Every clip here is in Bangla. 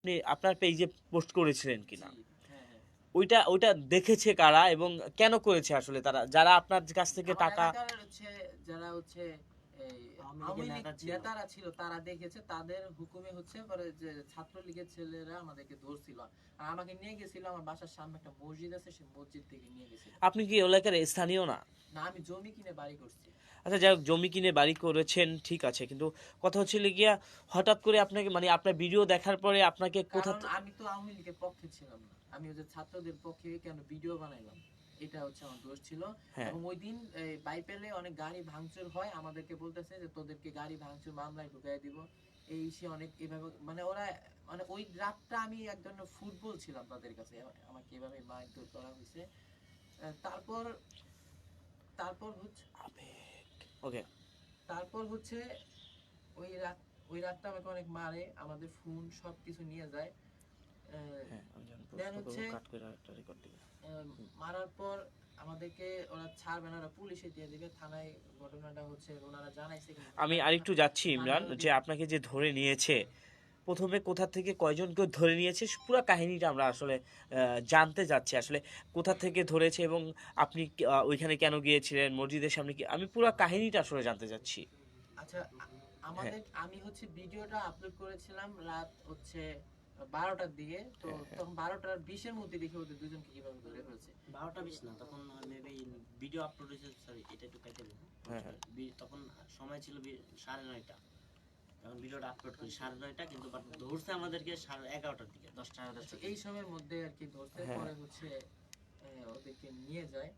আপনি আপনার পেজে পোস্ট করেছিলেন কিনা হ্যাঁ, হ্যাঁ। ওইটা ওইটা দেখেছে কারা এবং কেন করেছে আসলে তারা যারা আপনার কাছ থেকে টাকা হচ্ছে যারা হচ্ছে এই। নেতারা ছিল তারা দেখেছে তাদের হুকুমে হচ্ছে পরে যে ছাত্রলীগের ছেলেরা আমাদেরকে ধরছিল। আর আমাকে নিয়ে গেছিল আমার বাসার সামনে একটা মসজিদ আছে সেই মসজিদ থেকে নিয়ে গেছিল। আপনি কি এলাকার স্থানীয় না? না আমি জমি কিনে বাড়ি করছি। আচ্ছা যাই হোক জমি কিনে বাড়ি করেছেন ঠিক আছে কিন্তু কথা হচ্ছে গিয়া হঠাৎ করে আপনাকে মানে আপনার ভিডিও দেখার পরে আপনাকে কোথা আমি তো আওয়ামী লীগের পক্ষে ছিলাম না। আমি ওই যে ছাত্রদের পক্ষে কেন ভিডিও বানাইলাম? এটা হচ্ছে আমার দোষ ছিল। হ্যাঁ। এবং ওই দিন বাইপেলে অনেক গাড়ি ভাঙচুর হয়। আমাদেরকে বলতেছে যে তোদেরকে গাড়ি ভাঙচুর মামলায় ঢুকাই দিব। এই সে অনেক এভাবে মানে ওরা মানে ওই রাতটা আমি এক ধরনের ফুটবল ছিলাম তাদের কাছে। আমাকে এভাবে মারধর করা হয়েছে। তারপর তারপর হচ্ছে ওকে। তারপর হচ্ছে ওই রাত ওই রাতটা আমাকে অনেক মারে। আমাদের ফোন সবকিছু নিয়ে যায়। মারার পর আমাদেরকে ওরা ছাড়বে না ওরা পুলিশে দিয়ে দিবে থানায় ঘটনাটা হচ্ছে ওনারা জানাইছে আমি আরেকটু যাচ্ছি ইমরান যে আপনাকে যে ধরে নিয়েছে প্রথমে কোথা থেকে কয়জনকে ধরে নিয়েছে পুরো কাহিনীটা আমরা আসলে জানতে যাচ্ছি। আসলে কোথা থেকে ধরেছে এবং আপনি ওইখানে কেন গিয়েছিলেন মসজিদের সামনে কি আমি পুরো কাহিনীটা আসলে জানতে চাচ্ছি আচ্ছা আমাদের আমি হচ্ছে ভিডিওটা আপলোড করেছিলাম রাত হচ্ছে বারোটার দিকে তো হ্যাঁ, হ্যাঁ। তখন বারোটার বিশের মধ্যে দেখে ওদের দুজনকে কীভাবে ধরে ফেলছে। বারোটা বিশ না তখন মেবি ভিডিও আপলোড হয়েছে সরি এটা একটু কেটে দেবো। হ্যাঁ, তখন সময় ছিল সাড়ে নয়টা। তখন ভিডিওটা আপলোড করি সাড়ে নয়টা কিন্তু বাট ধরছে আমাদেরকে সাড়ে এগারোটার দিকে দশটা এগারোটার আচ্ছা, এই সময়ের মধ্যে আর কি ধরছে। পরে হচ্ছে ওদেরকে নিয়ে যায়।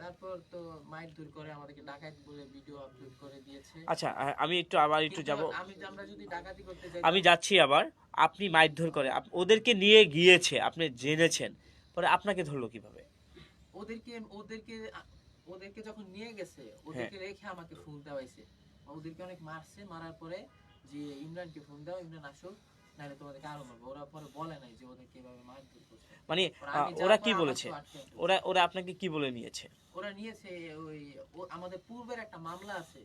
তারপর তো মাইক দূর করে আমাদেরকে ডাকাত বলে ভিডিও আপলোড করে দিয়েছে। আচ্ছা আমি একটু আবার একটু যাব। আমি আমরা যদি ডাকাতি করতে যাই আমি যাচ্ছি আবার। আপনি মারধর করে। ওদেরকে নিয়ে গিয়েছে আপনি জেনেছেন। পরে আপনাকে ধরলো কীভাবে? ওদেরকে ওদেরকে ওদেরকে যখন নিয়ে গেছে ওদেরকে রেখে আমাকে ফোন দেওয়াইছে ওদেরকে অনেক মারছে মারার পরে যে ইমরানকে ফোন দাও ইমরান আসুক। মানে ওরা কি বলেছে? ওরা ওরা আপনাকে কি বলে নিয়েছে? ওরা নিয়েছে ওই আমাদের পূর্বের একটা মামলা আছে।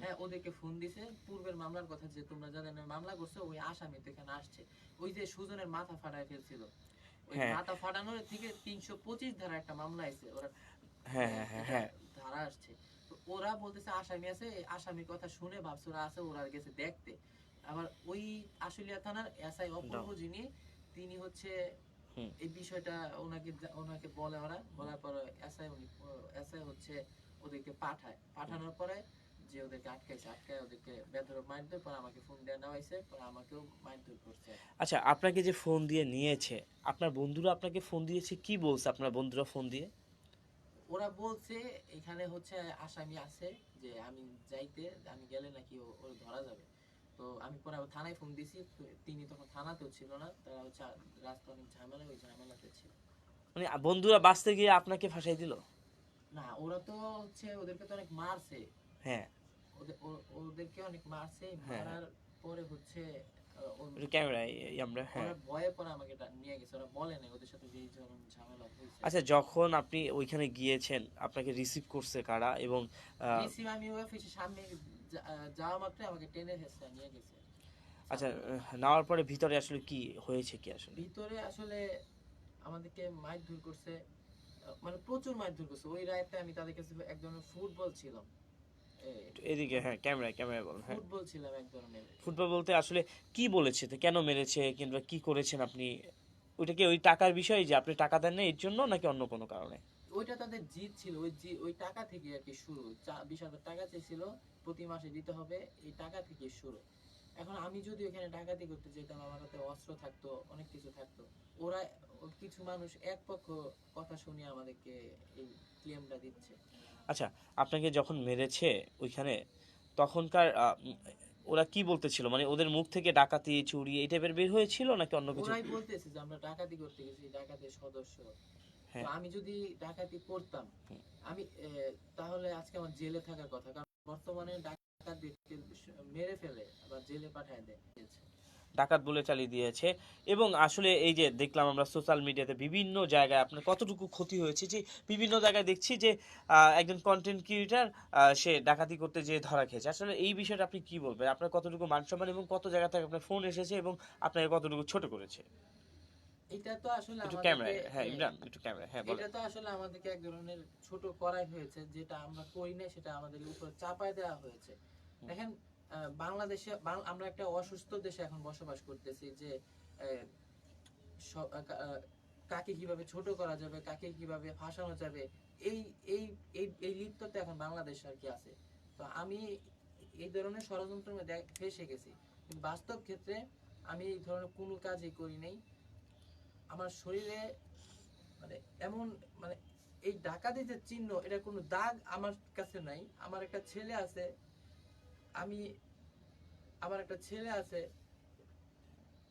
হ্যাঁ ওদেরকে ফোন দিছে। পূর্বের মামলার কথা যে তোমরা যাদের মামলা করছ ওই আসামি তো এখানে আসছে। ওই যে সুজনের মাথা ফাটায় ফেলছিল। ওই হ্যাঁ। মাথা ফাটানোর থেকে তিনশো পঁচিশ ধারা একটা মামলা আছে ওরা হ্যাঁ হ্যাঁ হ্যাঁ হ্যাঁ। ধারা আসছে। ওরা বলতেছে আসামি আছে আসামির কথা শুনে ভাবছে ওরা আছে ওরা গেছে দেখতে। আবার ওই আশুলিয়া থানার এসআই অপূর্ব যিনি তিনি হচ্ছে এই বিষয়টা ওনাকে ওনাকে বলে ওরা বলার পর এসআই উনি এসআই হচ্ছে ওদেরকে পাঠায়। পাঠানোর পরে যে ওদেরকে আটকাইছে আটকায় ওদেরকে বেধরক মারধর পর আমাকে ফোন দেওয়া নেওয়া হয়েছে পর আমাকেও মারধর করছে। আচ্ছা আপনাকে যে ফোন দিয়ে নিয়েছে আপনার বন্ধুরা আপনাকে ফোন দিয়েছে কি বলছে আপনার বন্ধুরা ফোন দিয়ে? ওরা বলছে এখানে হচ্ছে আসামি আছে যে আমি যাইতে আমি গেলে নাকি ও- ধরা যাবে। তো আমি পরে থানায় ফোন তো তিনি তখন থানাতেও ছিল না তারা হচ্ছে রাস্তা অনেক ঝামেলা ওই ঝামেলাতে ছিল। মানে বন্ধুরা বাঁচতে গিয়ে আপনাকে ফাঁসাই দিল? না ওরা তো হচ্ছে ওদেরকে তো অনেক মারছে। হ্যাঁ। ওদেরকে অনেক মারছে হ্যাঁ। মারার পরে হচ্ছে হ্যাঁ। ওরা ভয়ে পরে আমাকে নিয়ে গেছে ওরা বলে ওদের সাথে যে এই ধরুন ঝামেলা আচ্ছা যখন আপনি ওইখানে গিয়েছেন আপনাকে রিসিভ করছে কারা? এবং আমি ওই অফিসের সামনে যাওয়া মাত্র আমাকে টেনে হেসে নিয়ে গেছে। আচ্ছা নেওয়ার পরে ভিতরে আসলে কি হয়েছে কি আসলে? ভিতরে আসলে আমাদেরকে মারধর করছে মানে প্রচুর মারধর করছে। ওই রাতে আমি তাদের কাছে এক ধরনের ফুটবল ছিলাম। এদিকে হ্যাঁ ক্যামেরায় ক্যামেরায় বলুন হ্যাঁ। ফুটবল ছিলাম এক ধরনের। ফুটবল বলতে আসলে কি বলেছে তো কেন মেরেছে কিংবা কি করেছেন আপনি? ওইটা কি ওই টাকার বিষয় যে আপনি টাকা দেন না এর জন্য নাকি অন্য কোনো কারণে? ওইটা তাদের জিত ছিল ওই জি- ওই টাকা থেকে আর কি শুরু। বিশ হাজার টাকা চেয়েছিল প্রতি মাসে দিতে হবে এই টাকা থেকে শুরু। এখন আমি যদি ওখানে ডাকাতি করতে যেতাম আমার হাতে অস্ত্র থাকতো অনেক কিছু থাকতো ওরা কিছু মানুষ এক পক্ষ কথা শুনিয়ে আমাদেরকে এই ক্লেমটা দিচ্ছে। আচ্ছা আপনাকে যখন মেরেছে ওইখানে তখনকার ওরা কি বলতেছিল? মানে ওদের মুখ থেকে ডাকাতি চুরি এই টাইপের বের হয়েছিল নাকি অন্য কিছু? ওরাই বলতেছে যে আমরা ডাকাতি করতে গেছি ডাকাতের সদস্য। আমি যদি ডাকাতি করতাম আমি তাহলে আজকে আমার জেলে থাকার কথা কারণ বর্তমানে ডাকাতদেরকে মেরে ফেলে আবার জেলে পাঠায় দেয়। ডাকাত বলে চালিয়ে দিয়েছে। এবং আসলে এই যে দেখলাম আমরা সোশ্যাল মিডিয়াতে বিভিন্ন জায়গায় আপনার কতটুকু ক্ষতি হয়েছে যে বিভিন্ন জায়গায় দেখছি যে একজন কন্টেন্ট ক্রিয়েটার সে ডাকাতি করতে যেয়ে ধরা খেয়েছে। আসলে এই বিষয়টা আপনি কি বলবেন? আপনার কতটুকু মান সম্মান এবং কত জায়গা থেকে আপনার ফোন এসেছে এবং আপনাকে কতটুকু ছোট করেছে? এটা তো আসলে একটু ক্যামেরা হ্যাঁ ইমরান একটু ক্যামেরা হ্যাঁ এটা তো আসলে আমাদেরকে এক ধরনের ছোট করাই হয়েছে যেটা আমরা করি না সেটা আমাদের উপর চাপায় দেওয়া হয়েছে। দেখেন বাংলাদেশে আমরা একটা অসুস্থ দেশে এখন বসবাস করতেছি যে কাকে কীভাবে ছোট করা যাবে কাকে কীভাবে ফাঁসানো যাবে এই এই এই এই লিপ্ততে এখন বাংলাদেশ আর কি আছে। তো আমি এই ধরনের ষড়যন্ত্রের মধ্যে ফেসে গেছি। বাস্তব ক্ষেত্রে আমি এই ধরনের কোনো কাজই করি নাই। আমার শরীরে মানে এমন মানে এই ডাকাতি যে চিহ্ন, এটা কোনো দাগ আমার কাছে নাই। আমার একটা ছেলে আছে, আমি, আমার একটা ছেলে আছে,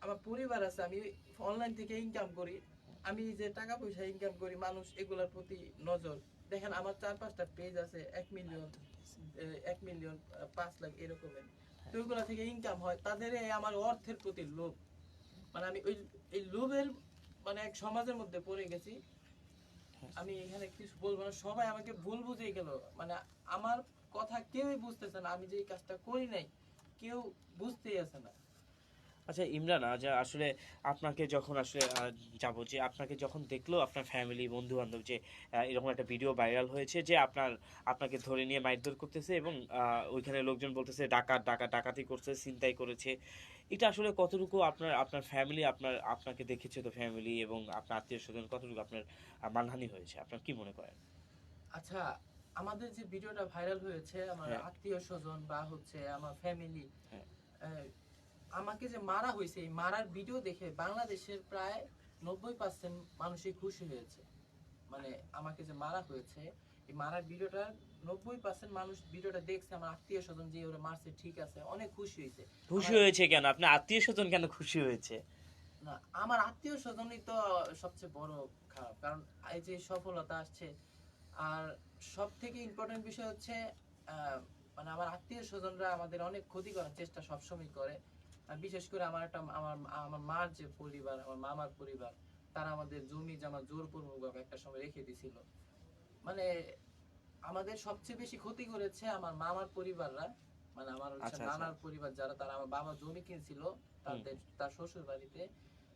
আমার পরিবার আছে, আমি অনলাইন থেকে ইনকাম করি। আমি যে টাকা পয়সা ইনকাম করি, মানুষ এগুলোর প্রতি নজর। দেখেন, আমার চার পাঁচটা পেজ আছে, এক মিলিয়ন এক মিলিয়ন পাঁচ লাখ এরকমের। তো ওইগুলা থেকে ইনকাম হয়, তাদের আমার অর্থের প্রতি লোভ। মানে আমি ওই, এই লোভের মানে এক সমাজের মধ্যে পড়ে গেছি। আমি এখানে কিছু বলব না, সবাই আমাকে ভুল বুঝে গেল। মানে আমার কথা কেউই বুঝতেছে না, আমি যে এই কাজটা করি নাই, কেউ বুঝতেই আছে না। আচ্ছা ইমরান আজ আসলে আপনাকে যখন আসলে যাব যে আপনাকে যখন দেখল আপনার ফ্যামিলি বন্ধু বান্ধব যে এরকম একটা ভিডিও ভাইরাল হয়েছে যে আপনার আপনাকে ধরে নিয়ে মারধর করতেছে এবং ওইখানে লোকজন বলতেছে ডাকাত ডাকাত ডাকাতি করছে ছিনতাই করেছে এটা আসলে কতটুকু আপনার আপনার ফ্যামিলি আপনার আপনাকে দেখেছে তো ফ্যামিলি এবং আপনার আত্মীয় স্বজন কতটুকু আপনার মানহানি হয়েছে আপনার কি মনে করেন আচ্ছা আমাদের যে ভিডিওটা ভাইরাল হয়েছে আমার হ্যাঁ। আত্মীয় স্বজন বা হচ্ছে আমার ফ্যামিলি। আমাকে যে মারা হয়েছে এই মারার ভিডিও দেখে বাংলাদেশের প্রায় নব্বই পার্সেন্ট মানুষই খুশি হয়েছে। মানে আমাকে যে মারা হয়েছে এই মারার ভিডিওটা নব্বই পার্সেন্ট মানুষ ভিডিওটা দেখছে আমার আত্মীয় স্বজন যে ওরা মারছে ঠিক আছে অনেক খুশি হয়েছে। খুশি হয়েছে কেন? আপনার আত্মীয় স্বজন কেন খুশি হয়েছে? না আমার আত্মীয় স্বজনই তো সবচেয়ে বড় খারাপ কারণ এই যে সফলতা আসছে আর সব থেকে ইম্পর্টেন্ট বিষয় হচ্ছে মানে আমার আত্মীয় স্বজনরা আমাদের অনেক ক্ষতি করার চেষ্টা সবসময় করে। আর বিশেষ করে আমার একটা আমার আমার মার যে পরিবার আমার মামার পরিবার তারা আমাদের জমি জামা জোরপূর্বক একটা সময় রেখে দিছিল। মানে আমাদের সবচেয়ে বেশি ক্ষতি করেছে আমার মামার পরিবাররা মানে আমার হচ্ছে আচ্ছা, আচ্ছা। নানার পরিবার যারা তারা আমার বাবা জমি কিনছিল তাদের তার শ্বশুর বাড়িতে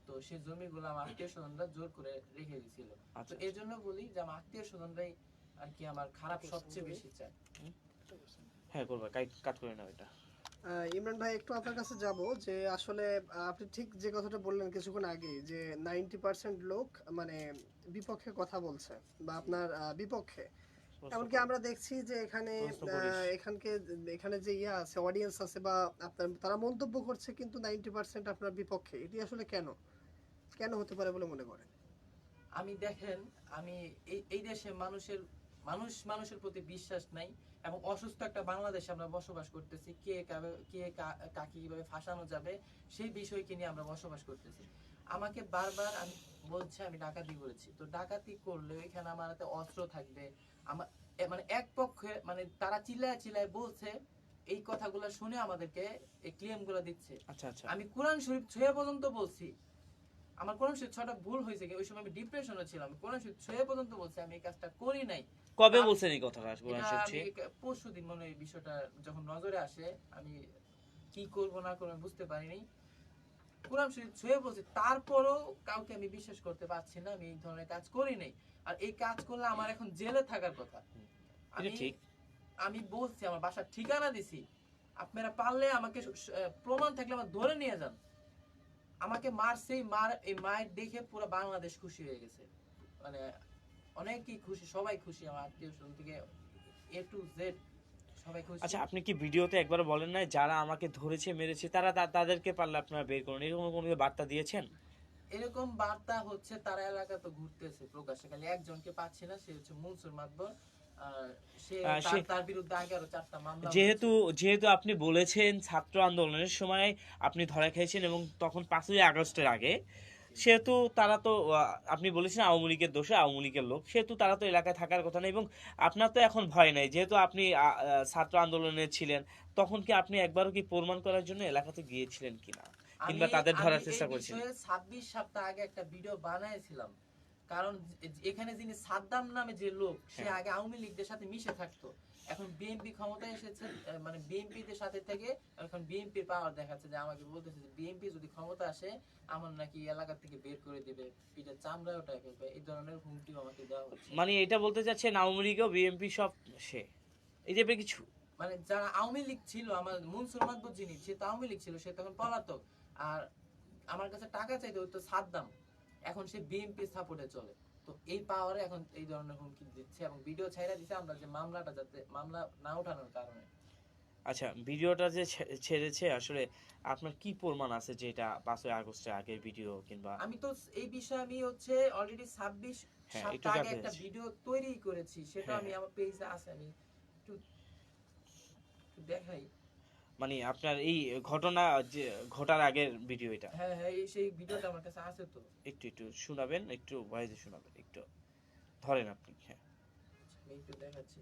তো সেই জমিগুলো আমার আত্মীয় স্বজনরা জোর করে রেখে দিছিল। তো আচ্ছা এই জন্য বলি যে আমার আত্মীয় স্বজনরাই আর কি আমার খারাপ সবচেয়ে বেশি চায়। হ্যাঁ করবে কাট করে নাও এটা। ইমরান ভাই একটু আপনার কাছে যাব যে আসলে আপনি ঠিক যে কথাটা বললেন কিছুক্ষণ আগে যে নাইনটি পার্সেন্ট লোক মানে বিপক্ষে কথা বলছে বা আপনার বিপক্ষে। এমনকি আমরা দেখছি যে এখানে এখানকে এখানে যে ইয়া আছে অডিয়েন্স আছে বা আপনার তারা মন্তব্য করছে কিন্তু নাইনটি পার্সেন্ট আপনার বিপক্ষে। এটি আসলে কেন? কেন হতে পারে বলে মনে করেন? আমি দেখেন আমি এই এই দেশে মানুষের মানুষ মানুষের প্রতি বিশ্বাস নাই। এবং অসুস্থ একটা বাংলাদেশে আমরা বসবাস করতেছি কে কাবে- কে কাকে কীভাবে ফাঁসানো যাবে সেই বিষয়কে নিয়ে আমরা বসবাস করতেছি। আমাকে বারবার আমি বলছে আমি ডাকাতি করেছি। তো ডাকাতি করলে এখানে আমার হাতে অস্ত্র থাকবে। আমার মানে এক পক্ষে মানে তারা চিল্লায় চিল্লায় বলছে এই কথাগুলো শুনে আমাদেরকে এই ক্লেমগুলো দিচ্ছে। আচ্ছা আচ্ছা। আমি কোরআন শরীফ ছুঁয়ে পর্যন্ত বলছি। আমার কোরআন শরীফ ছটা ভুল হয়েছে কি? ওই সময় আমি ডিপ্রেশনে ছিলাম। কোরআন শরীফ ছুঁয়ে পর্যন্ত বলছি আমি এই কাজটা করি নাই। কবে বলছেন এই কথাটা কোরআন শরীফ পরশু দিন মনে এই বিষয়টা যখন নজরে আসে আমি কি করব না করব বুঝতে পারিনি। কোরআন শরীফ ছুঁয়ে বলছি তারপরও কাউকে আমি বিশ্বাস করতে পারছি না আমি এই ধরনের কাজ করি নাই। আর এই কাজ করলে আমার এখন জেলে থাকার কথা। আমি ঠিক। আমি বলছি আমার বাসার ঠিকানা দিছি। আপনারা পারলে আমাকে প্রমাণ থাকলে আমার ধরে নিয়ে যান। আমাকে মারছে এই মার এই মায়ের দেখে পুরো বাংলাদেশ খুশি হয়ে গেছে। মানে অনেকই খুশি সবাই খুশি আমার আত্মীয় স্বজন থেকে এ টু জেড আচ্ছা আপনি কি ভিডিওতে একবার বলেন না যারা আমাকে ধরেছে মেরেছে তারা তাদেরকে পারলে আপনারা বের করুন? এরকম কোনো বার্তা দিয়েছেন? এরকম বার্তা হচ্ছে তারা এলাকা তো ঘুরতেছে প্রকাশ্যে খালি একজনকে পাচ্ছি না সে হচ্ছে মনসুর মাতবর। যেহেতু যেহেতু আপনি বলেছেন ছাত্র আন্দোলনের সময় আপনি ধরা খেয়েছেন এবং তখন পাঁচই আগস্টের আগে সেহেতু তারা তো আপনি বলেছেন আওয়ামী লীগের দোষে আওয়ামী লীগের লোক সেহেতু তারা তো এলাকায় থাকার কথা না এবং আপনার তো এখন ভয় নাই। যেহেতু আপনি ছাত্র আন্দোলনে ছিলেন তখন কি আপনি একবারও কি প্রমাণ করার জন্য এলাকাতে গিয়েছিলেন কিনা? কিংবা তাদের ধরার চেষ্টা বিষয়ে 26 সপ্তাহ আগে একটা ভিডিও বানাইছিলাম। কারণ এখানে যিনি সাদ্দাম নামে যে লোক সে হ্যাঁ। আগে আওয়ামী লীগদের সাথে মিশে থাকতো। এখন বিএনপি ক্ষমতায় এসেছে মানে বিএনপি দের সাথে থেকে এখন বিএনপি পাওয়ার দেখাচ্ছে যে আমাকে বলতেছে যে বিএনপি যদি ক্ষমতা আসে আমার নাকি এলাকা থেকে বের করে দিবে। পিঠে চামড়াও টাকা ফেলবে এই ধরনের হুমকি আমাকে দেওয়া হচ্ছে। মানে এটা বলতে চাচ্ছেন আওয়ামী লীগও বিএনপি সব সে। এই যে কিছু। মানে যারা আওয়ামী লীগ ছিল আমার মনসুর মাহবুব যিনি সে তো আওয়ামী লীগ ছিল সে তখন পলাতক। আর আমার কাছে টাকা চাইতে ওই তো সাদ্দাম। এখন সে বিএনপি সাপোর্টে চলে। তো এই পাওয়ারে এখন এই ধরনের হুমকি দিচ্ছে এবং ভিডিও ছাইরা দিচ্ছে আমরা যে মামলাটা যাতে মামলা না ওঠানোর কারণে। আচ্ছা ভিডিওটা যে ছেড়েছে আসলে আপনার কি প্রমাণ আছে যে এটা পাঁচই আগস্টের আগের ভিডিও কিংবা আমি তো এই বিষয়ে আমি হচ্ছে অলরেডি ছাব্বিশ হ্যাঁ, সপ্তাহ আগে একটা ভিডিও তৈরি করেছি সেটা হ্যাঁ, আমি হ্যাঁ। আমার পেজে আছে আমি একটু দেখাই। মানে আপনার এই ঘটনা যে ঘটার আগের ভিডিও এটা। হ্যাঁ হ্যাঁ এই সেই ভিডিওটা আমার কাছে আছে তো। একটু একটু শোনাবেন একটু ভয়েসে শোনাবেন একটু ধরেন আপনি হ্যাঁ। আমি একটু দেখাচ্ছি।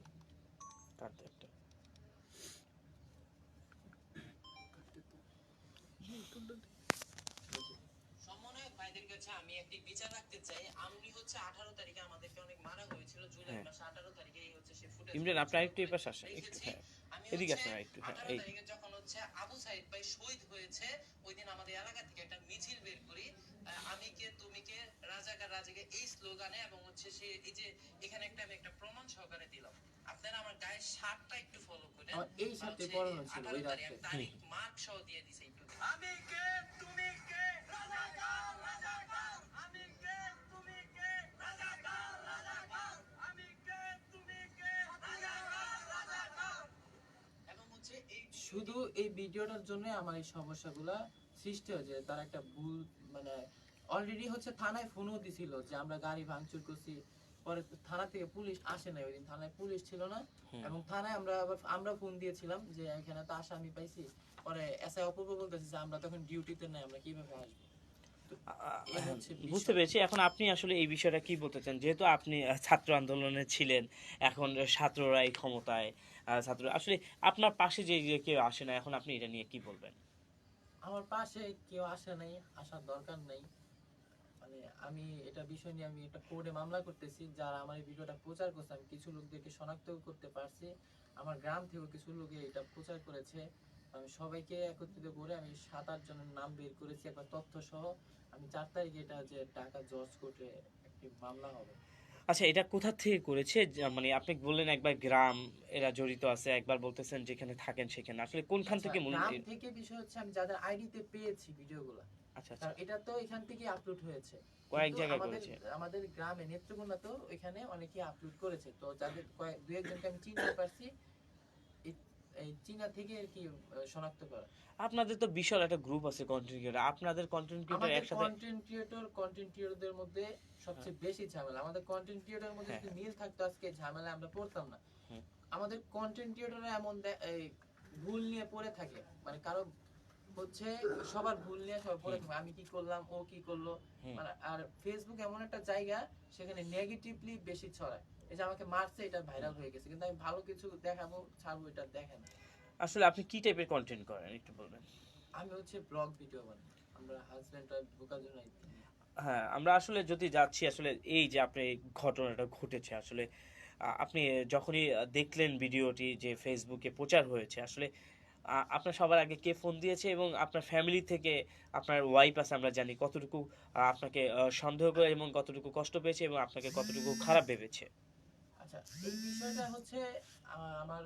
কাটতে একটা সমন্বয়ক ভাইদের কাছে আমি একটি বিচার রাখতে চাই। আমি হচ্ছে আঠারো তারিখে আমাদেরকে অনেক মারা হয়েছিল জুলাই হ্যাঁ। মাসে আঠারো তারিখে এই হচ্ছে সে ফুটেজ ইমরান আপনি আরেকটু এই পাশে আসেন একটু হ্যাঁ। এদিকে আসেন আরেকটু হ্যাঁ এই। যখন হচ্ছে আবু সাইদ ভাই শহীদ হয়েছে ওই দিন আমাদের এলাকা থেকে একটা মিছিল বের করি। আমি কে তুমি কে রাজাকার রাজাকে এই স্লোগানে এবং হচ্ছে সে এই যে এখানে একটা আমি একটা প্রমাণ সহকারে দিলাম। আপনারা আমার গায়ের শার্টটা একটু ফলো করেন। এই শার্টে পরানো ছিল ওই রাতে তারিখ মার্ক সহ দিয়ে দিছে একটু। আমি কে তুমি কে? শুধু এই ভিডিওটার জন্য আমার এই সমস্যাগুলা সৃষ্টি হয়েছে। তার একটা ভুল মানে অলরেডি হচ্ছে থানায় ফোনও দিছিল যে আমরা গাড়ি ভাঙচুর করছি। পরে থানা থেকে পুলিশ আসে না ওই দিন থানায় পুলিশ ছিল না। এবং থানায় আমরা আবার আমরা ফোন দিয়েছিলাম যে এখানে তো আসামি পাইছি। পরে এসআই অপূর্ব বলতেছে যে আমরা তখন ডিউটিতে নাই আমরা কীভাবে আসব। বুঝতে পেরেছি। এখন আপনি আসলে এই বিষয়টা কি বলতে চান? যেহেতু আপনি ছাত্র আন্দোলনে ছিলেন এখন ছাত্ররাই ক্ষমতায় ছাত্র আসলে আপনার পাশে যে কেউ আসে না, এখন আপনি এটা নিয়ে কি বলবেন? আমার পাশে কেউ আসে নাই, আসার দরকার নেই। মানে আমি এটা বিষয় নিয়ে আমি একটা কোর্টে মামলা করতেছি, যারা আমার এই ভিডিওটা প্রচার করছে, আমি কিছু লোকদেরকে শনাক্ত করতে পারছি। আমার গ্রাম থেকেও কিছু লোকে এটা প্রচার করেছে। আমি সবাইকে একত্রিত করে আমি সাত আট জনের নাম বের করেছি একবার তথ্য সহ আমি চার তারিখে এটা যে ঢাকা জজ কোর্টে একটি মামলা হবে। আচ্ছা এটা কোথা থেকে করেছে? মানে আপনি বললেন একবার গ্রাম এরা জড়িত আছে একবার বলতেছেন যেখানে থাকেন সেখানে। আসলে কোনখান থেকে মূল আচ্ছা, গ্রাম থেকে বিষয় হচ্ছে আমি যাদের আইডিতে পেয়েছি ভিডিওগুলো। আচ্ছা আচ্ছা। এটা তো এখান থেকে আপলোড হয়েছে। কয়েক জায়গায় করেছে। আমাদের গ্রামে নেত্রকোনা তো এখানে অনেকে আপলোড করেছে। তো যাদের কয়েক দুই একজনকে আমি চিনতে পারছি চীনা থেকে আর কি শনাক্ত করা। আপনাদের তো বিশাল একটা গ্রুপ আছে কন্টেন্ট ক্রিয়েটর আপনাদের কন্টেন্ট ক্রিয়েটর আমাদের একসাথে কন্টেন্ট ক্রিয়েটর কন্টেন্ট ক্রিয়েটরদের মধ্যে সবচেয়ে বেশি ঝামেলা। আমাদের কন্টেন্ট ক্রিয়েটরের মধ্যে হ্যাঁ, যদি মিল থাকতো আজকে ঝামেলা আমরা পড়তাম না। আমাদের কন্টেন্ট ক্রিয়েটররা এমন ভুল নিয়ে পড়ে থাকে। মানে কারও হচ্ছে সবার ভুল নিয়ে সবাই পড়ে থাকে। আমি কি করলাম ও কি করল? মানে আর ফেসবুক এমন একটা জায়গা সেখানে নেগেটিভলি বেশি ছড়ায়। এই যে আমাকে মারছে এটা ভাইরাল হয়ে গেছে। কিন্তু আমি ভালো কিছু দেখাবো ছাড়বো এটা দেখে না আসলে আপনি কি টাইপের কন্টেন্ট করেন একটু বলবেন? আমি হচ্ছে ব্লগ ভিডিও বানাই। আমরা হাজব্যান্ড ওয়াইফ বোকার জন্য হ্যাঁ আমরা আসলে যদি যাচ্ছি আসলে এই যে আপনি ঘটনাটা ঘটেছে আসলে আপনি যখনই দেখলেন ভিডিওটি যে ফেসবুকে প্রচার হয়েছে আসলে আপনার সবার আগে কে ফোন দিয়েছে এবং আপনার ফ্যামিলি থেকে আপনার ওয়াইফ আছে আমরা জানি কতটুকু আপনাকে সন্দেহ করে এবং কতটুকু কষ্ট পেয়েছে এবং আপনাকে কতটুকু খারাপ ভেবেছে। আচ্ছা এই বিষয়টা হচ্ছে আমার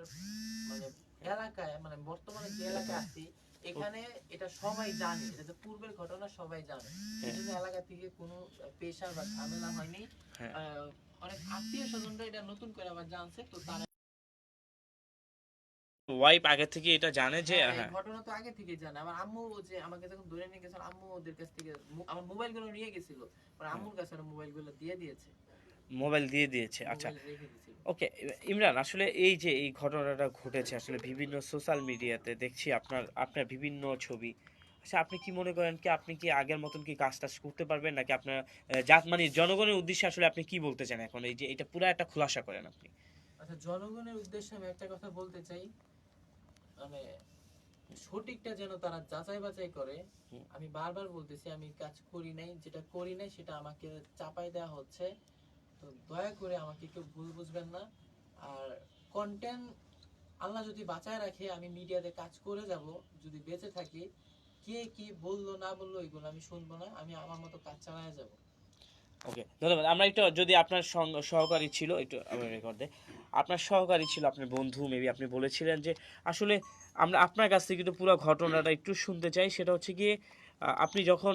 মানে এলাকায় মানে বর্তমানে যে এলাকায় আছি এখানে এটা সবাই জানে এটা পূর্বের ঘটনা সবাই জানে। এই এলাকা থেকে কোনো পেশা বা ঝামেলা হয়নি। হ্যাঁ। অনেক আত্মীয় স্বজনরা এটা নতুন করে আবার জানছে তো তারা ওয়াইফ আগে থেকে এটা জানে যে হ্যাঁ, হ্যাঁ। ঘটনা তো আগে থেকে জানে। আমার আম্মু যে আমাকে যখন ধরে নিয়ে গেছিল আম্মু ওদের কাছ থেকে আমার মোবাইলগুলো নিয়ে গেছিল পরে আম্মুর কাছে মোবাইলগুলো দিয়ে দিয়েছে। মোবাইল দিয়ে দিয়েছে আচ্ছা। ওকে ইমরান আসলে এই যে এই ঘটনাটা ঘটেছে আসলে বিভিন্ন সোশ্যাল মিডিয়াতে দেখছি আপনার আপনার বিভিন্ন ছবি। আচ্ছা আপনি কি মনে করেন কি আপনি কি আগের মতন কি কাজ টাজ করতে পারবেন? নাকি আপনার জাত মানে জনগণের উদ্দেশ্যে আসলে আপনি কি বলতে চান এখন? এই যে এটা পুরো একটা খোলাসা করেন আপনি। আচ্ছা জনগণের উদ্দেশ্যে আমি একটা কথা বলতে চাই। মানে সঠিকটা যেন তারা যাচাই বাছাই করে। আমি বারবার বলতেছি আমি কাজ করি নাই যেটা করি নাই সেটা আমাকে চাপাই দেওয়া হচ্ছে। তো দয়া করে আমাকে কেউ ভুল বুঝবেন না। আর কন্টেন্ট আল্লাহ যদি বাঁচায় রাখে, আমি মিডিয়াতে কাজ করে যাব, যদি বেঁচে থাকি, কে কি বলল, না বলল, এগুলো আমি শুনব না, আমি আমার মতো কাজ চালায় যাব। ওকে ধন্যবাদ। আমরা একটু যদি আপনার সহকারী ছিল, একটু রেকর্ড দেয় আপনার সহকারী ছিল, আপনার বন্ধু মেবি আপনি বলেছিলেন যে, আসলে আমরা আপনার কাছ থেকে একটু পুরো ঘটনাটা একটু শুনতে চাই, সেটা হচ্ছে গিয়ে আপনি যখন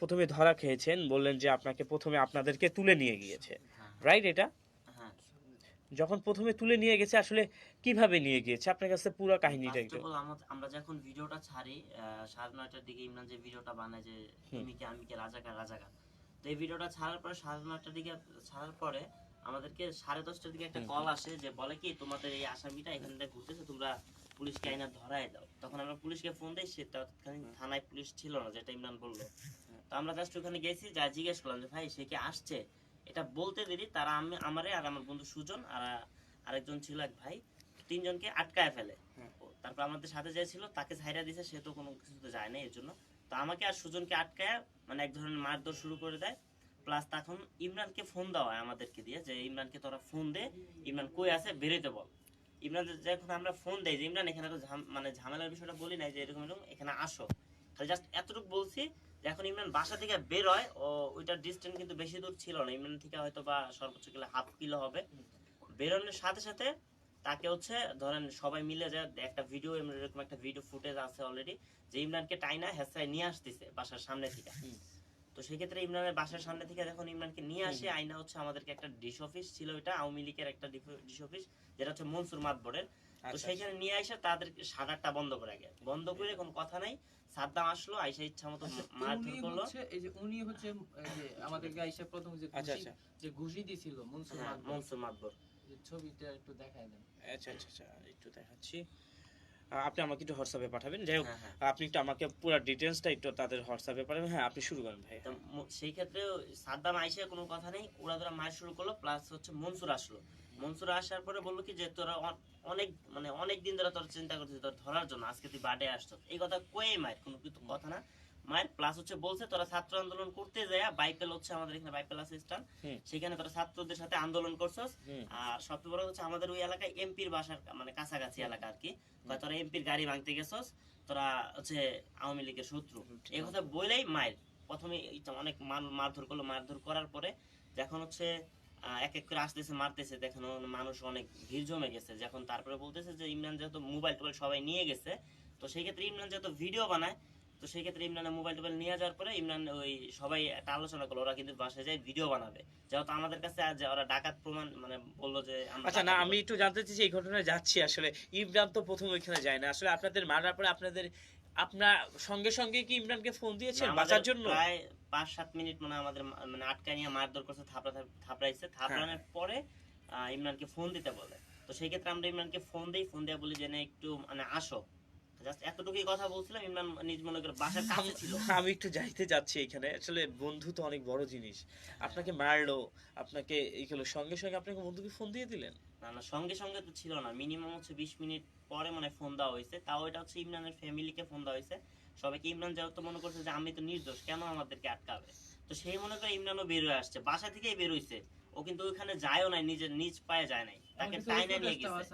প্রথমে ধরা খেয়েছেন বললেন যে আপনাকে প্রথমে আপনাদেরকে তুলে নিয়ে গিয়েছে হ্যাঁ। রাইট এটা? হ্যাঁ। যখন প্রথমে তুলে নিয়ে গেছে আসলে কীভাবে নিয়ে গিয়েছে? আপনার কাছে পুরো কাহিনীটা একটু আমরা- যখন ভিডিওটা ছাড়ি সাড়ে নয়টার দিকে ইমরান যে ভিডিওটা বানায় যে হুম। তুমিকে আমিকে রাজাকার রাজাকার। তো এই ভিডিওটা ছাড়ার পরে সাড়ে নয়টার দিকে ছাড়ার পরে আমাদেরকে সাড়ে দশটার দিকে একটা কল আসে যে বলে কি তোমাদের এই আসামিটা এখান থেকে ঘুরতেছে তোমরা পুলিশকে আইনা ধরায় দাও। তখন আমরা পুলিশকে ফোন দিই সে তৎকালীন থানায় পুলিশ ছিল না যেটা ইমরান বলল। তো আমরা জাস্ট ওখানে গেছি যা জিজ্ঞেস করলাম যে ভাই সে কি আসছে? এটা বলতে দেরি তারা আমি আমারে আর আমার বন্ধু সুজন আর আরেকজন ছিল এক ভাই তিনজনকে আটকায় ফেলে। তারপর আমাদের সাথে যে ছিল তাকে ছাইরা দিছে সে তো কোনো কিছুতে যায় না এর জন্য। তো আমাকে আর সুজনকে আটকায় মানে এক ধরনের মারধর শুরু করে দেয়। প্লাস তখন ইমরানকে ফোন দেওয়া হয় আমাদেরকে দিয়ে যে ইমরানকে তোরা ফোন দে ইমরান কই আছে বেরোতে বল। ইমরান যখন আমরা ফোন দেই, যে ইমরান, এখানে মানে ঝামেলার বিষয়টা বলি নাই যে এরকম এরকম, এখানে আসো। খালি জাস্ট এতটুকু বলছি যে এখন ইমরান বাসা থেকে বের হয়, ও ওইটার ডিস্টেন্স কিন্তু বেশি দূর ছিল না। ইমরান থেকে হয়তো বা সর্বোচ্চ গেলে হাফ কিলো হবে। বেরোনোর সাথে সাথে তাকে হচ্ছে, ধরেন সবাই মিলে যে একটা ভিডিও এরকম একটা ভিডিও ফুটেজ আছে অলরেডি যে ইমরানকে টাইনা হেসায় নিয়ে আসতেছে বাসার সামনে থেকে। তো সেক্ষেত্রে ইমরানের বাসার সামনে থেকে যখন ইমরানকে নিয়ে আসে আইনা হচ্ছে আমাদেরকে একটা ডিশ অফিস ছিল এটা আওয়ামী লীগের একটা ডিশ অফিস যেটা হচ্ছে মনসুর মাতবরের। তো আচ্ছা, সেইখানে নিয়ে আসে তাদেরকে সাদারটা বন্ধ করে আগে। বন্ধ করে কোনো কথা নাই। সাদ্দাম আসলো আইসা ইচ্ছা মতো মারধর করল। এই যে উনি হচ্ছে যে আমাদেরকে আইসা প্রথম যে আচ্ছা ঘুষি আচ্ছা। যে ঘুষি দিছিল মনসুর হ্যাঁ মনসুর মাতবর। ছবিটা একটু দেখায় দেন। আচ্ছা আচ্ছা আচ্ছা একটু দেখাচ্ছি। আপনি আমাকে একটু হোয়াটসঅ্যাপে পাঠাবেন। যাই হোক হ্যাঁ হ্যাঁ। আপনি একটু আমাকে পুরো ডিটেলসটা একটু তাদের হোয়াটসঅ্যাপে পাঠাবেন। হ্যাঁ আপনি শুরু করেন ভাই। সেই ক্ষেত্রে সাদ্দাম আইসা কোনো কথা নেই। ওরা ধরা মার শুরু করল প্লাস হচ্ছে মনসুর আসলো। মনসুর আসার পরে বলল কি যে তোরা অনেক মানে অনেক দিন ধরে তোর চিন্তা করছিস তোর ধরার জন্য। আজকে তুই বাডে আসছ। এই কথা কয়ে মায়ের কোনো কিছু কথা না। মায়ের প্লাস হচ্ছে বলছে তোরা ছাত্র আন্দোলন করতে যায় বাইপেল হচ্ছে আমাদের এখানে বাইপেল আছে স্থান সেখানে তোরা ছাত্রদের সাথে আন্দোলন করছস। আর সবচেয়ে বড় হচ্ছে আমাদের ওই এলাকায় এমপির বাসার মানে কাছাকাছি এলাকা আর কি তোরা এমপির গাড়ি ভাঙতে গেছস তোরা হচ্ছে আওয়ামী লীগের শত্রু। এই কথা বলেই মায়ের। প্রথমে অনেক মার- মারধর করল মারধর করার পরে যখন হচ্ছে আহ, এক এক করে আসতেছে মারতেছে দেখেন মানুষ অনেক ভিড় জমে গেছে। যখন তারপরে বলতেছে যে ইমরান যেহেতু মোবাইল টোবাইল সবাই নিয়ে গেছে তো সেই ক্ষেত্রে ইমরান যেহেতু ভিডিও বানায় তো সেই ক্ষেত্রে ইমরানের মোবাইল টোবাইল নিয়ে যাওয়ার পরে ইমরান ওই সবাই একটা আলোচনা করল ওরা কিন্তু বাসায় যায় ভিডিও বানাবে। যেহেতু আমাদের কাছে আজ ওরা ডাকাত প্রমাণ মানে বলল যে আমরা আচ্ছা না আমি একটু জানতে চাইছি এই ঘটনায় যাচ্ছি আসলে। ইমরান তো প্রথম ওইখানে যায় না। আসলে আপনাদের মারার পরে আপনাদের আপনার সঙ্গে সঙ্গে কি ইমরানকে ফোন দিয়েছেন বাঁচার জন্য? প্রায় পাঁচ সাত মিনিট মানে আমাদের মানে আটকায় নিয়ে মারধর করছে থাপড়া থাপড়াইছে। থাপড়ানোর পরে ইমরানকে ফোন দিতে বলে। তো সেই ক্ষেত্রে আমরা ইমরানকে ফোন দিই ফোন দিয়ে বলি যে না একটু মানে আসো। জাস্ট এতটুকুই কথা বলছিলাম ইমরান নিজ মনে করে বাসার কাছে ছিল। আমি একটু যাইতে যাচ্ছি এখানে। আসলে বন্ধু তো অনেক বড় জিনিস। আপনাকে মারলো আপনাকে এইগুলো সঙ্গে সঙ্গে আপনাকে বন্ধুকে ফোন দিয়ে দিলেন? না না সঙ্গে সঙ্গে তো ছিল না। মিনিমাম হচ্ছে বিশ মিনিট পরে মানে ফোন দেওয়া হয়েছে। তাও এটা হচ্ছে ইমরানের ফ্যামিলিকে ফোন দেওয়া হয়েছে। সবাইকে ইমরান যেহেতু মনে করছে যে আমি তো নির্দোষ কেন আমাদেরকে আটকাবে? তো সেই মনে করে ইমরানও বের হয়ে আসছে। বাসা থেকেই বের হইছে ও কিন্তু ওইখানে যায়ও নাই নিজের নিজ পায়ে যায় নাই। তাকে টাইনা নিয়ে গেছে।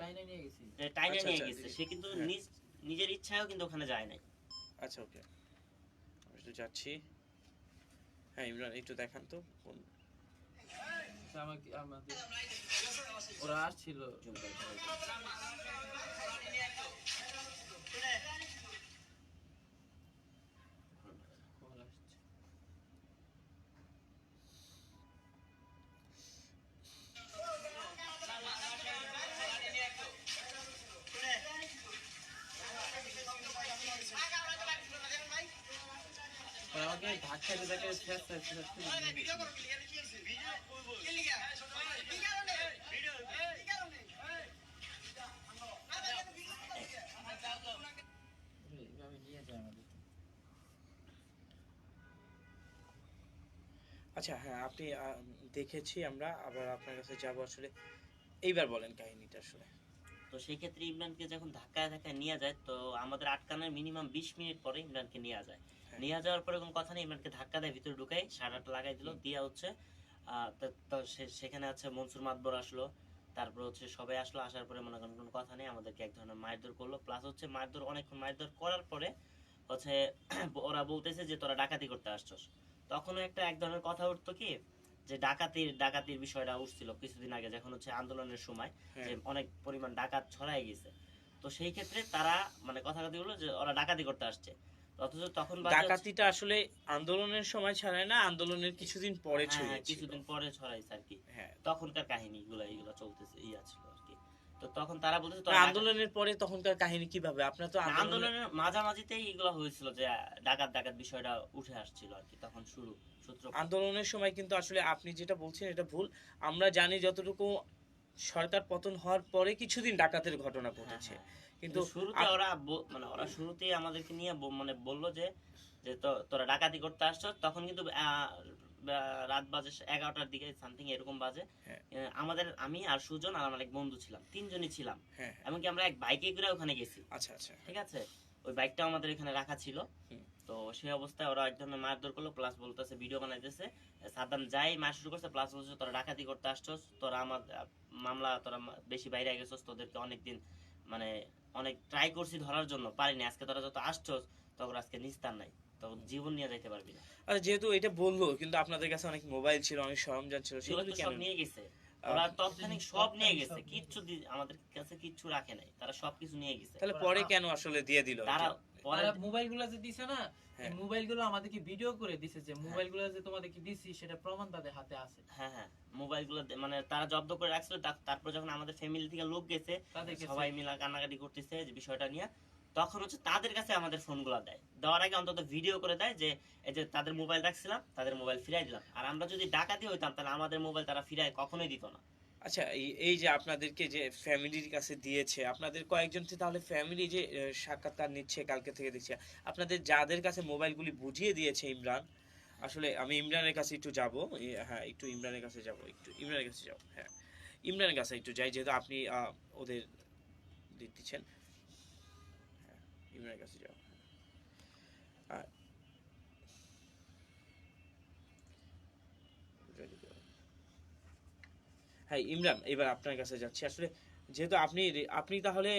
টাইনা নিয়ে গেছি। টাইনা আচ্ছা, নিয়ে আচ্ছা, গেছে। সে কিন্তু হ্যাঁ। নিজ নিজের ইচ্ছায়ও কিন্তু ওখানে যায় নাই। আচ্ছা ওকে আমি একটু যাচ্ছি। হ্যাঁ ইমরান একটু দেখান তো কোন- তো আমাকে আমাদের ওরা আসছিল। আচ্ছা হ্যাঁ আপনি দেখেছি আমরা আবার আপনার কাছে যাব আসলে। এইবার বলেন কাহিনীটা আসলে। তো সেই ক্ষেত্রে ইমরানকে যখন ধাক্কায় ধাক্কায় নিয়ে যায় তো আমাদের আটকানোর মিনিমাম বিশ মিনিট পরে ইমরানকে নিয়ে যায়। হ্যাঁ। নিয়ে যাওয়ার পরে কোনো কথা নেই ইমরানকে ধাক্কা দেয় ভিতরে ঢুকাই সারাটা লাগাই দিল দিয়ে হচ্ছে সেখানে হচ্ছে মনসুর মাতবর আসলো তারপর হচ্ছে সবাই আসলো আসার পরে মনে করেন কোনো কথা নেই আমাদেরকে এক ধরনের মারধর করল প্লাস হচ্ছে মারধর অনেকক্ষণ মারধর করার পরে হচ্ছে ওরা বলতেছে যে তোরা ডাকাতি করতে আসছস। তখনও একটা এক ধরনের কথা উঠতো কি যে ডাকাতির ডাকাতির বিষয়টা উঠছিল কিছুদিন আগে যখন হচ্ছে আন্দোলনের সময় যে হ্যাঁ। অনেক পরিমাণ ডাকাত ছড়াই গেছে। তো সেই ক্ষেত্রে তারা মানে কথা কথা হলো যে ওরা ডাকাতি করতে আসছে। অথচ তখন ডাকাতিটা আসলে আন্দোলনের সময় ছড়ায় না আন্দোলনের কিছুদিন পরে হ্যাঁ, কিছুদিন পরে ছড়াইছে আর কি। হ্যাঁ। তখনকার কাহিনী গুলো এইগুলো চলতেছে ইয়া ছিল আর কি। তো তখন তারা বলতেছে আন্দোলনের পরে তখনকার কাহিনী কীভাবে? আপনার তো আন্দোলনের মাঝামাঝিতেই এগুলো হয়েছিল যে ডাকাত ডাকাত বিষয়টা উঠে আসছিল আর কি তখন শুরু। আন্দোলনের সময় কিন্তু আসলে আপনি যেটা বলছেন এটা ভুল। আমরা জানি যতটুকু সরকার পতন হওয়ার পরে কিছুদিন ডাকাতের ঘটনা হ্যাঁ, ঘটেছে। হ্যাঁ। কিন্তু কিন্তু শুরুতে ওরা মানে ওরা শুরুতেই আমাদেরকে নিয়ে মানে বলল যে যে তোরা ডাকাতি করতে আসছো তখন কিন্তু রাত বাজে এগারোটার দিকে সামথিং এরকম বাজে। হ্যাঁ। আমাদের আমি আর সুজন আর আমার এক বন্ধু ছিলাম তিনজনই ছিলাম। হ্যাঁ এমনকি আমরা এক বাইকে করে ওখানে গেছি। আচ্ছা আচ্ছা। ঠিক আছে? ওই বাইকটা আমাদের এখানে রাখা ছিল। তো সেই অবস্থায় ওরা এক ধরনের মারধর করল প্লাস বলতেছে ভিডিও বানাইতেছে। সাদ্দাম যাই মার শুরু করছে প্লাস বলছে তোরা ডাকাতি করতে আসছস তোরা আমার মামলা তোরা বেশি বাইরে গেছস তোদেরকে অনেকদিন মানে অনেক ট্রাই করছি ধরার জন্য পারিনি আজকে তোরা যত আসছস তখন আজকে নিস্তার নাই তো জীবন নিয়ে যাইতে পারবি না। আচ্ছা যেহেতু এটা বলল কিন্তু আপনাদের কাছে অনেক মোবাইল ছিল অনেক সরঞ্জাম ছিল সেগুলো সব নিয়ে গেছে। ওরা তৎক্ষণিক সব নিয়ে গেছে কিচ্ছু আমাদের কাছে কিচ্ছু রাখে নাই তারা সবকিছু নিয়ে গেছে। তাহলে পরে কেন আসলে দিয়ে দিল? তারা গুলো যে দিছে না হ্যাঁ। মোবাইল আমাদেরকে ভিডিও করে দিছে যে মোবাইল যে তোমাদেরকে দিছি সেটা প্রমাণ তাদের হাতে আছে। হ্যাঁ হ্যাঁ। মানে তারা জব্দ করে রাখছিল তারপর যখন আমাদের ফ্যামিলি থেকে লোক গেছে সবাই মিলে কান্নাকাটি করতেছে যে বিষয়টা নিয়ে তখন হচ্ছে তাদের কাছে আমাদের ফোনগুলো দেয়। দেওয়ার আগে অন্তত ভিডিও করে দেয় যে এই যে তাদের মোবাইল রাখছিলাম তাদের মোবাইল ফিরাই দিলাম। আর আমরা যদি ডাকাতি হইতাম তাহলে আমাদের মোবাইল তারা ফিরায় কখনোই দিত না। আচ্ছা এই- যে আপনাদেরকে যে ফ্যামিলির কাছে দিয়েছে, আপনাদের কয়েকজন তো তাহলে ফ্যামিলি যে সাক্ষাৎকার নিচ্ছে কালকে থেকে দেখছি, আপনাদের যাদের কাছে মোবাইলগুলি বুঝিয়ে দিয়েছে ইমরান, আসলে আমি ইমরানের কাছে একটু যাব হ্যাঁ একটু ইমরানের কাছে যাব, একটু ইমরানের কাছে যাব হ্যাঁ ইমরানের কাছে একটু যাই, যেহেতু আপনি ওদের দিচ্ছেন হ্যাঁ ইমরানের কাছে যাও আর ready করো। হ্যাঁ ইমরান এবার আপনার কাছে যাচ্ছি। আসলে যেহেতু আপনি আপনি তাহলে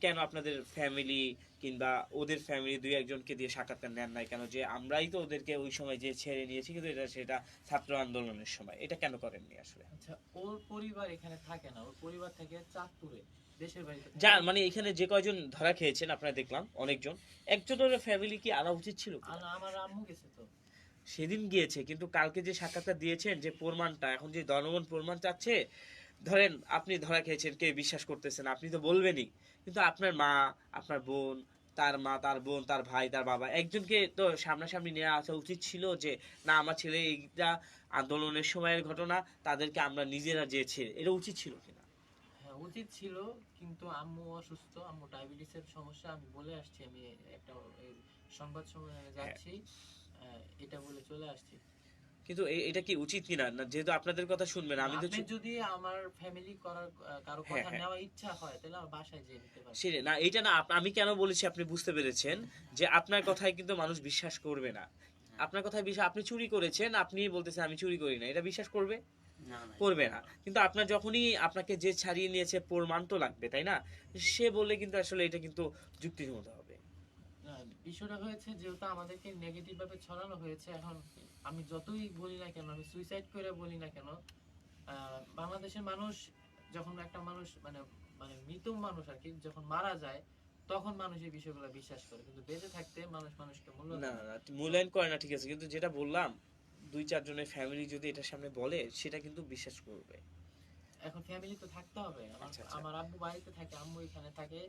কেন আপনাদের ফ্যামিলি কিংবা ওদের ফ্যামিলি দুই একজনকে দিয়ে সাক্ষাৎকার নেন নাই কেন? যে আমরাই তো ওদেরকে ওই সময় যে ছেড়ে নিয়েছি কিন্তু এটা সেটা ছাত্র আন্দোলনের সময়। এটা কেন করেননি আসলে? আচ্ছা ওর পরিবার এখানে থাকে না। ওর পরিবার থাকে চাঁদপুরে যা মানে এখানে যে কয়জন ধরা খেয়েছেন আপনারা দেখলাম অনেকজন। একজনের ফ্যামিলি কি আনা উচিত ছিল? আমার আম্মু গেছে তো। সেদিন গিয়েছে কিন্তু কালকে যে সাক্ষাৎটা দিয়েছেন যে প্রমাণটা এখন যে জনগণ প্রমাণ চাচ্ছে ধরেন আপনি ধরা খেয়েছেন কে বিশ্বাস করতেছেন আপনি তো বলবেনই। কিন্তু আপনার মা আপনার বোন তার মা তার বোন তার ভাই তার বাবা একজনকে তো সামনাসামনি নিয়ে আসা উচিত ছিল যে না আমার ছেলে এইটা আন্দোলনের সময়ের ঘটনা তাদেরকে আমরা নিজেরা যেয়েছে। এটা উচিত ছিল কিনা হ্যাঁ উচিত ছিল কিন্তু আম্মু অসুস্থ আম্মু ডায়াবেটিসের সমস্যা আমি বলে আসছি আমি একটা সংবাদ সম্মেলনে যাচ্ছি। আহ, এটা বলে চলে আসছি। কিন্তু এটা কি উচিত কিনা? না যেহেতু আপনাদের কথা শুনবেন আমি তো যদি আমার ফ্যামিলি করার কারও হ্যাঁ, কথা হ্যাঁ। নেওয়ার ইচ্ছা হয় তাহলে আমার বাসায় যেয়ে নিতে পারবেন সেটাই। না এটা না আমি কেন বলেছি আপনি বুঝতে পেরেছেন যে আপনার কথায় কিন্তু মানুষ বিশ্বাস করবে না। আপনার কথায় বিশ্বাস আপনি চুরি করেছেন আপনি বলতেছেন আমি চুরি করি না। এটা বিশ্বাস করবে? করবে না। কিন্তু আপনার যখনই আপনাকে যে ছাড়িয়ে নিয়েছে প্রমাণ তো লাগবে তাই না? সে বললে কিন্তু আসলে এটা কিন্তু যুক্তিসম্মত হবে। না, বিষয়টা হয়েছে যেহেতু আমাদেরকে নেগেটিভ ভাবে ছড়ানো হয়েছে এখন আমি যতই বলি না কেন আমি সুইসাইড করে বলি না কেন আহ, বাংলাদেশের মানুষ যখন একটা মানুষ মানে মানে মৃত মানুষ আর কি যখন মারা যায় তখন মানুষ এই বিষয়গুলো বিশ্বাস করে। কিন্তু বেঁচে থাকতে মানুষ মানুষকে মূল্য না না। মূল্যায়ন করে না ঠিক আছে। কিন্তু যেটা বললাম দুই চারজনের ফ্যামিলি যদি এটার সামনে বলে সেটা কিন্তু বিশ্বাস করবে। এখন ফ্যামিলি তো থাকতে হবে। আমার আচ্ছা, আচ্ছা। আমার আব্বু বাড়িতে থাকে আম্মু এখানে থাকে।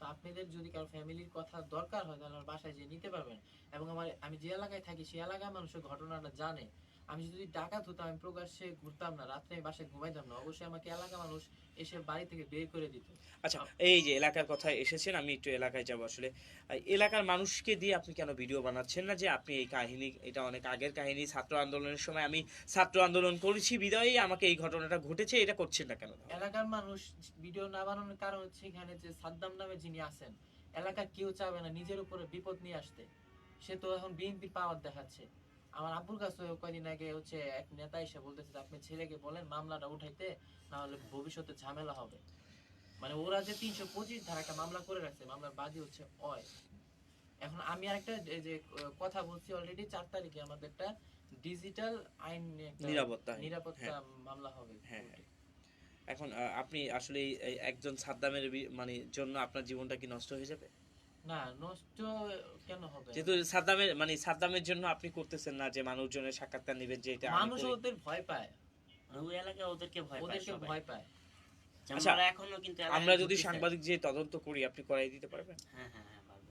তো আপনাদের যদি কারও ফ্যামিলির কথা দরকার হয়, তাহলে আমার বাসায় যেয়ে নিতে পারবেন। এবং আমার, আমি যে এলাকায় থাকি সে এলাকায় মানুষের ঘটনাটা জানে। আমি যদি ডাকাত হতাম আমি প্রকাশ্যে ঘুরতাম না রাত্রে আমি বাসায় ঘুমাইতাম না। অবশ্যই আমাকে এলাকা মানুষ এসে বাড়ি থেকে বের করে দিত। আচ্ছা এই যে এলাকার কথায় এসেছেন আমি একটু এলাকায় যাব আসলে। এলাকার মানুষকে দিয়ে আপনি কেন ভিডিও বানাচ্ছেন না? যে আপনি এই কাহিনী এটা অনেক আগের কাহিনী ছাত্র আন্দোলনের সময় আমি ছাত্র আন্দোলন করেছি বিদায়ী আমাকে এই ঘটনাটা ঘটেছে এটা করছেন না কেন? এলাকার মানুষ ভিডিও না বানানোর কারণ হচ্ছে এখানে যে সাদ্দাম নামে যিনি আছেন এলাকার কেউ চাবে না নিজের উপরে বিপদ নিয়ে আসতে। সে তো এখন বিএনপি পাওয়ার দেখাচ্ছে। আমার আব্বুর কাছে কয়দিন আগে হচ্ছে এক নেতা এসে বলতেছে যে আপনি ছেলেকে বলেন মামলাটা উঠাইতে না হলে ভবিষ্যতে ঝামেলা হবে। মানে ওরা যে তিনশো পঁচিশ ধারা একটা মামলা করে রাখছে মামলার বাদী হচ্ছে অয়। এখন আমি আরেকটা এই যে কথা বলছি অলরেডি চার তারিখে আমাদের একটা ডিজিটাল আইন নিয়ে একটা নিরাপত্তা নিরাপত্তা মামলা হবে হ্যাঁ, হ্যাঁ। এখন আপনি আসলে একজন সাদ্দামের মানে জন্য আপনার জীবনটা কি নষ্ট হয়ে যাবে? না নষ্ট কেন হবে? যেহেতু সাদ্দামের মানে সাদ্দামের জন্য আপনি করতেছেন না যে মানুষজনের সাক্ষাৎকার নেবেন যে এটা মানুষ ওদের ভয় পায়। ওই এলাকায় ওদেরকে ভয় পায় ওদেরকে ভয় পায়। যেমন আচ্ছা, এখনও কিন্তু আমরা যদি সাংবাদিক যে তদন্ত করি আপনি করাই দিতে পারবেন? হ্যাঁ হ্যাঁ হ্যাঁ পারব।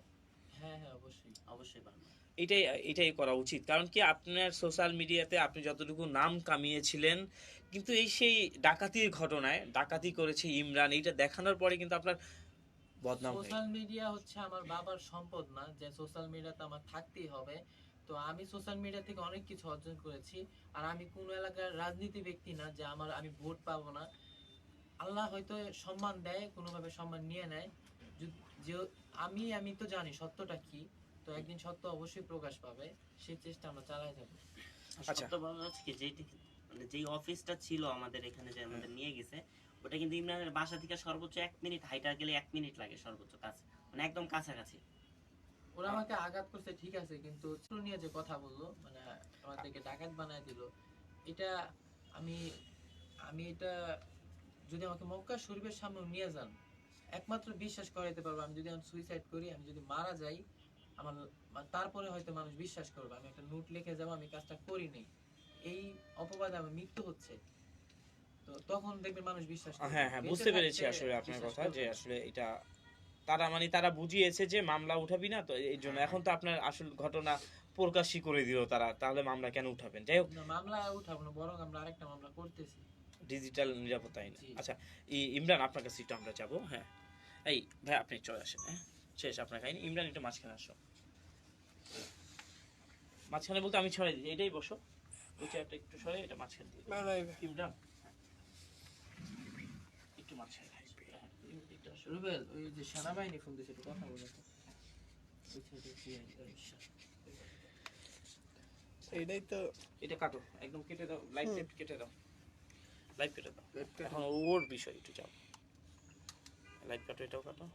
হ্যাঁ হ্যাঁ অবশ্যই। অবশ্যই পারব। এটাই এটাই করা উচিত। কারণ কি আপনার সোশ্যাল মিডিয়াতে আপনি যতটুকু নাম কামিয়েছিলেন কিন্তু এই সেই ডাকাতির ঘটনায় ডাকাতি করেছে ইমরান এইটা দেখানোর পরে কিন্তু আপনার বদনাম হয়ে সোশ্যাল মিডিয়া হচ্ছে আমার বাবার সম্পদ না যে সোশ্যাল মিডিয়াতে আমার থাকতেই হবে। তো আমি সোশ্যাল মিডিয়া থেকে অনেক কিছু অর্জন করেছি আর আমি কোন এলাকার রাজনীতি ব্যক্তি না যে আমার আমি ভোট পাবো না। আল্লাহ হয়তো সম্মান দেয় কোনোভাবে সম্মান নিয়ে নেয়। যে আমি আমি তো জানি সত্যটা কি তো একদিন সত্য অবশ্যই প্রকাশ পাবে সেই চেষ্টা আমরা চালাই যাব। আচ্ছা। সত্য বলা হচ্ছে কি যেই মানে যেই অফিসটা ছিল আমাদের এখানে যে আমাদের নিয়ে গেছে ওটা কিন্তু ইমরানের বাসা থেকে সর্বোচ্চ এক মিনিট হাইটা গেলে এক মিনিট লাগে সর্বোচ্চ কাছে মানে একদম কাছাকাছি। ওরা আমাকে আঘাত করছে, ঠিক আছে, কিন্তু ছোট নিয়ে যে কথা বলল মানে আমাদেরকে ডাকাত বানায় দিল, এটা আমি আমি এটা যদি আমাকে মক্কা শরীফের সামনে নিয়ে যান, একমাত্র বিশ্বাস করাইতে পারব, আমি যদি আমি সুইসাইড করি, আমি যদি মারা যাই, আমার মা- তারপরে হয়তো মানুষ বিশ্বাস করবে, আমি একটা নোট লিখে যাব, আমি কাজটা করিনি এই অপবাদে আমার মৃত্যু হচ্ছে। তখন দেখবে মানুষ বিশ্বাস। হ্যাঁ হ্যাঁ বুঝতে পেরেছি আসলে আপনার কথা যে আসলে এটা তারা মানে তারা বুঝিয়েছে যে মামলা উঠাবি না তো এই জন্য এখন তো আপনার আসল ঘটনা প্রকাশই করে দিল তারা তাহলে মামলা কেন উঠাবেন? যাই হোক। মামলা উঠাবো না বরং আমরা আরেকটা মামলা করতেছি। ডিজিটাল নিরাপত্তা আইন আচ্ছা ইমরান আপনার কাছে একটু আমরা যাব হ্যাঁ। এই ভাই আপনি চলে আসেন হ্যাঁ। শেষ আপনার কাহিনী। ইমরান একটু মাঝখানে আসো। মাঝখানে বলতে আমি ছড়াই দিই এটাই বসো। চেয়ারটা একটু সরে এটা মাঝখানে দিয়ে। দিই। ইমরান? রুবেল ওই যে সেনাবাহিনী ফোন দিয়েছে একটু কথা বলো? এটাই তো এটা কাটো একদম কেটে দাও লাইভ কেটে দাও। লাইট কেটে দাও। এখন ওর বিষয় একটু যাও লাইট কাটো এটাও কাটো।